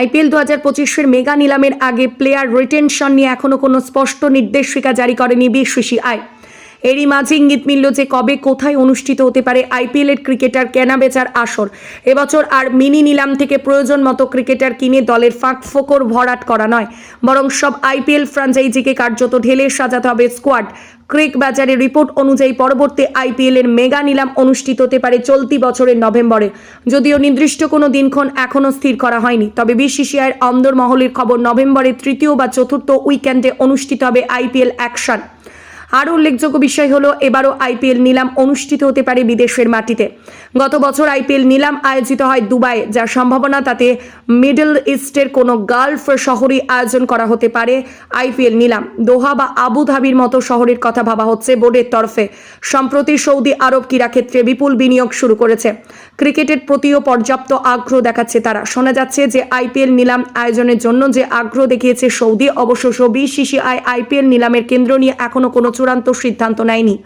IPL দু হাজার পঁচিশের মেগা নিলামের আগে প্লেয়ার রিটেনশন নিয়ে এখনও কোনো স্পষ্ট নির্দেশিকা জারি করেনি বিসিসিআই। এরই মাঝে ইঙ্গিত মিলল যে কবে কোথায় অনুষ্ঠিত হতে পারে আইপিএল এর ক্রিকেটার কেনা বেচার আসর। এবছর আর মিনি নিলাম থেকে প্রয়োজন মতো ক্রিকেটার কিনে দলের ফাঁক ফোকর ভরাট করা নয়। বরং সব আইপিএল ফ্রাঞ্চাইজিকে কার্যত ঢেলে সাজাতে হবে স্কোয়াড। ক্রিক বাজারের রিপোর্ট অনুযায়ী পরবর্তী আইপিএল এর মেগা নিলাম অনুষ্ঠিত হতে পারে চলতি বছরের নভেম্বরে। যদিও নির্দিষ্ট কোনো দিনক্ষণ এখনও স্থির করা হয়নি, তবে বিসিসিআইয়ের অন্দরমহলের খবর নভেম্বরের তৃতীয় বা চতুর্থ উইকেন্ডে অনুষ্ঠিত হবে আইপিএল অ্যাকশন। আরও উল্লেখযোগ্য বিষয় হলো, এবারও আইপিএল নিলাম অনুষ্ঠিত হতে পারে বিদেশের মাটিতে। গত বছর আইপিএল নিলাম আয়োজিত হয় দুবাই যার সম্ভাবনা তাতে মিডল ইস্টের কোনো গালফ শহরে আয়োজন করা হতে পারে আইপিএল নিলাম। দোহা বা আবুধাবির মতো শহরের কথা ভাবা হচ্ছে বোর্ডের তরফে। সম্প্রতি সৌদি আরব ক্রীড়া ক্ষেত্রে বিপুল বিনিয়োগ শুরু করেছে। ক্রিকেটের প্রতিও পর্যাপ্ত আগ্রহ দেখাচ্ছে তারা। শোনা যাচ্ছে যে আইপিএল নিলাম আয়োজনের জন্য যে আগ্রহ দেখিয়েছে সৌদি, অবশ্য বিসিসিআই আইপিএল নিলামের কেন্দ্র নিয়ে এখনও কোনো চূড়ান্ত সিদ্ধান্ত নেয়নি।